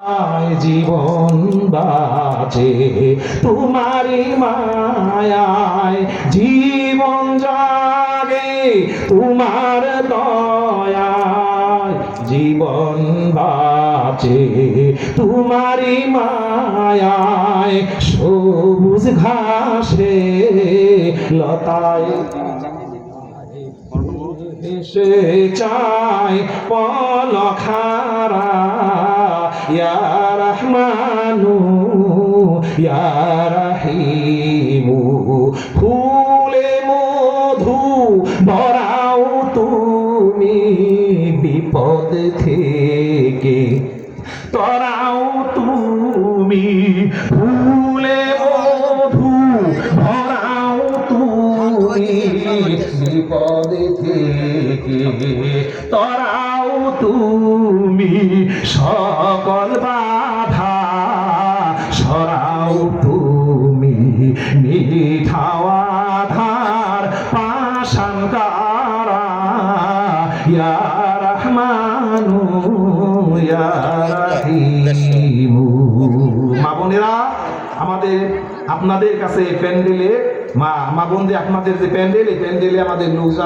আয় জীবন বাঁচে তোমারি মায়ায় জীবন জাগে, তোমার দয়ায় জীবন বাঁচে তোমারি মায়ায় সবুজ ঘাসে লতায় এসে চায় পলখারা রহমানু রহিমু, ফুলে মধু বরাও তুমি বিপদ থেকে। তরাও তুমি ফুলে মধু ভরাও তুমি বিপদ থেকে। তরাও তুমি সকল বাধা, সরাও তুমি মিঠাওয়া ধার পাশান কারা রহমানু, ইয়া রহিমু। মা বোনেরা, আমাদের, আপনাদের কাছে প্যান্ডেলে, মা মা আপনাদের যে প্যান্ডেল, এই প্যান্ডেলে আমাদের লোকজন